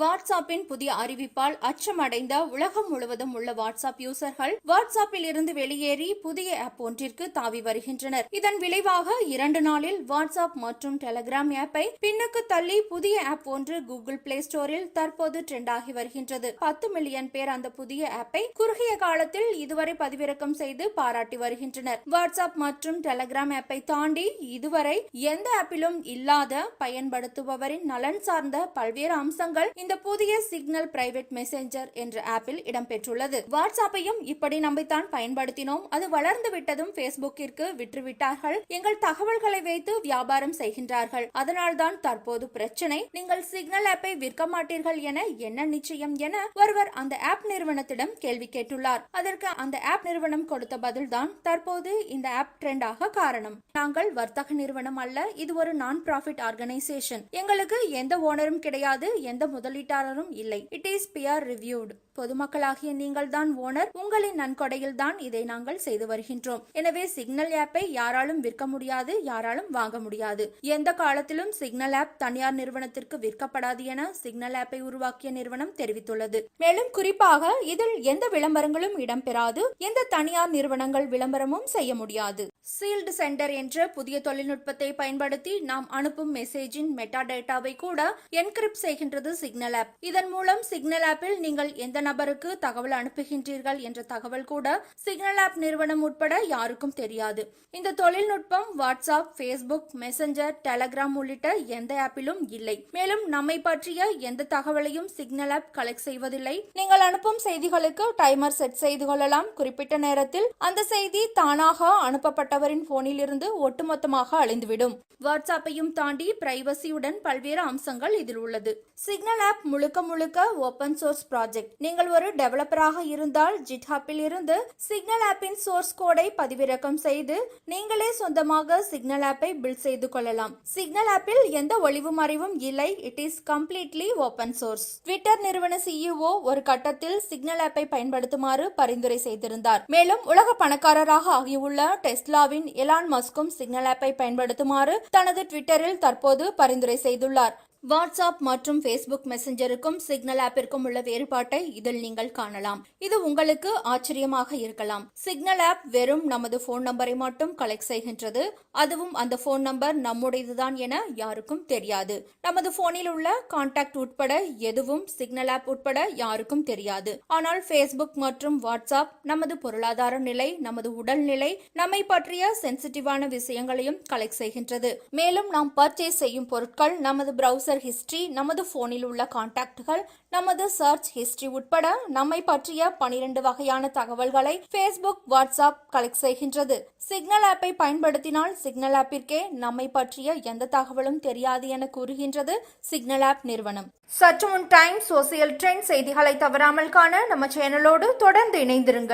வாட்ஸ்அப்பின் புதிய அறிவிப்பால் அச்சமடைந்த உலகம் முழுவதும் உள்ள வாட்ஸ்அப் யூசர்கள் வாட்ஸ்அப்பில் இருந்து வெளியேறி புதிய ஆப் ஒன்றிற்கு தாவி வருகின்றனர். இதன் விளைவாக இரண்டு நாளில் வாட்ஸ்அப் மற்றும் டெலிகிராம் ஆப்பை பின்னுக்கு தள்ளி புதிய ஆப் ஒன்று கூகுள் பிளே ஸ்டோரில் தற்போது ட்ரெண்ட் ஆகி வருகின்றது. பத்து மில்லியன் பேர் அந்த புதிய ஆப்பை குறுகிய காலத்தில் இதுவரை பதிவிறக்கம் செய்து பாராட்டி வருகின்றனர். வாட்ஸ்அப் மற்றும் டெலிகிராம் ஆப்பை தாண்டி இதுவரை எந்த ஆப்பிலும் இல்லாத பயன்படுத்துபவரின் நலன் சார்ந்த பல்வேறு அம்சங்கள் இந்த புதிய சிக்னல் பிரைவேட் மெசேஞ்சர் என்ற ஆப்பில் இடம்பெற்றுள்ளது. வாட்ஸ்அப்பையும் இப்படி நம்பித்தான் பயன்படுத்தினோம். அது வளர்ந்து விட்டதும் பேஸ்புக்கிற்கு விற்றுவிட்டார்கள். எங்கள் தகவல்களை வைத்து வியாபாரம் செய்கின்றார்கள். அதனால்தான் தற்போது பிரச்சனை நீங்கள் சிக்னல் ஆப்பை விற்க மாட்டீர்கள் என என்ன நிச்சயம் என ஒருவர் அந்த ஆப் நிறுவனத்திடம் கேள்வி கேட்டுள்ளார். அதற்கு அந்த ஆப் நிறுவனம் கொடுத்த பதில்தான் தற்போது இந்த ஆப் ட்ரெண்டாக காரணம். நாங்கள் வர்த்தக நிறுவனம் அல்ல இது ஒரு நான் ப்ராஃபிட் ஆர்கனைசேஷன் எங்களுக்கு எந்த ஓனரும் கிடையாது எந்த முதல் சொல்லிட்டாரரும் இல்லை. இட் இஸ் பியர் ரிவ்யூடு பொதுமக்களாகிய நீங்கள்தான் ஓனர் உங்களின் நன்கொடையில் தான் இதை நாங்கள் செய்து வருகின்றோம். எனவே சிக்னல் ஆப்பை யாராலும் விற்க முடியாது யாராலும் வாங்க முடியாது. எந்த காலத்திலும் சிக்னல் ஆப் தனியார் நிறுவனத்திற்கு விற்கப்படாது என சிக்னல் ஆப்பை உருவாக்கிய நிறுவனம் தெரிவித்துள்ளது. மேலும் குறிப்பாக இதில் எந்த விளம்பரங்களும் இடம்பெறாது எந்த தனியார் நிறுவனங்கள் விளம்பரமும் செய்ய முடியாது. சீல்டு சென்டர் என்ற புதிய தொழில்நுட்பத்தை பயன்படுத்தி நாம் அனுப்பும் மெசேஜின் மெட்டா டேட்டாவை கூட என்கிரிப்ட் செய்கின்றது சிக்னல் ஆப். இதன் மூலம் சிக்னல் ஆப்பில் நீங்கள் எந்த நபருக்கு தகவல் அனுப்புகின்றீர்கள் என்ற தகவல் கூட சிக்னல் ஆப் நிறுவனம் உட்பட யாருக்கும் தெரியாது. இந்த தொழில்நுட்பம் வாட்ஸ்அப் ஃபேஸ்புக் மெசஞ்சர் டெலகிராம் உள்ளிட்ட எந்த ஆப்பிலும் இல்லை. மேலும் நம்மை பற்றிய எந்த தகவலையும் சிக்னல் ஆப் கலெக்ட் செய்வதில்லை. நீங்கள் அனுப்பும் செய்திகளுக்கு டைமர் செட் செய்து கொள்ளலாம். குறிப்பிட்ட நேரத்தில் அந்த செய்தி தானாக அனுப்பப்பட்டவரின் போனில் இருந்து ஒட்டுமொத்தமாக அழிந்துவிடும். வாட்ஸ்அப்பையும் தாண்டி பிரைவசியுடன் பல்வேறு அம்சங்கள் இதில் உள்ளது. சிக்னல் ஆப் முழுக்க முழுக்க ஓபன் சோர்ஸ் ப்ராஜெக்ட் நீங்கள் ஒரு டெவலப்பராக இருந்தால் ஜிட்ஹப்பில் இருந்து சிக்னல் ஆப்பின் சோர்ஸ் கோடை பதிவிறக்கம் செய்து நீங்களே சொந்தமாக சிக்னல் ஆப்பை பில்ட் செய்து கொள்ளலாம். சிக்னல் ஆப்பில் எந்த ஒளிவு மறைவும் இல்லை. It is completely open source Twitter நிறுவன சிஇஓ ஒரு கட்டத்தில் சிக்னல் ஆப்பை பயன்படுத்துமாறு பரிந்துரை செய்திருந்தார். மேலும் உலக பணக்காரராக ஆகியுள்ள டெஸ்லாவின் எலான் மஸ்கும் சிக்னல் ஆப்பை பயன்படுத்துமாறு தனது ட்விட்டரில் தற்போது பரிந்துரை செய்துள்ளார். வாட்ஸ்அப் மற்றும் ஃபேஸ்புக் மெசஞ்சருக்கும் சிக்னல் ஆப்பிற்கும் உள்ள வேறுபாட்டை இதில் நீங்கள் காணலாம். இது உங்களுக்கு ஆச்சரியமாக இருக்கலாம். சிக்னல் ஆப் வெறும் நமது போன் நம்பரை மட்டும் கலெக்ட் செய்கின்றது. அதுவும் அந்த போன் நம்பர் நம்முடையதுதான் என யாருக்கும் தெரியாது. நமது போனில் உள்ள கான்டாக்ட் உட்பட எதுவும் சிக்னல் ஆப் உட்பட யாருக்கும் தெரியாது. ஆனால் ஃபேஸ்புக் மற்றும் வாட்ஸ்அப் நமது பொருளாதார நிலை நமது உடல்நிலை நம்மை பற்றிய சென்சிட்டிவான விஷயங்களையும் கலெக்ட் செய்கின்றது. மேலும் நாம் பர்ச்சேஸ் செய்யும் பொருட்கள் நமது பிரவுசர் ஹிஸ்டரி நமது போனில் உள்ள கான்டாக்டுகள் நமது சர்ச் ஹிஸ்டரி உட்பட நம்மை பற்றிய பனிரெண்டு வகையான தகவல்களை ஃபேஸ்புக் வாட்ஸ்அப் கலெக்ட் செய்கின்றது. சிக்னல் ஆப்பை பயன்படுத்தினால் சிக்னல் ஆப்பிற்கே நம்மை பற்றிய எந்த தகவலும் தெரியாது என கூறுகின்றது சிக்னல் ஆப் நிறுவனம். சற்று முன் டைம் சோசியல் ட்ரெண்ட் செய்திகளை தவறாமல் காண நம்ம சேனலோடு தொடர்ந்து இணைந்திருங்கள்.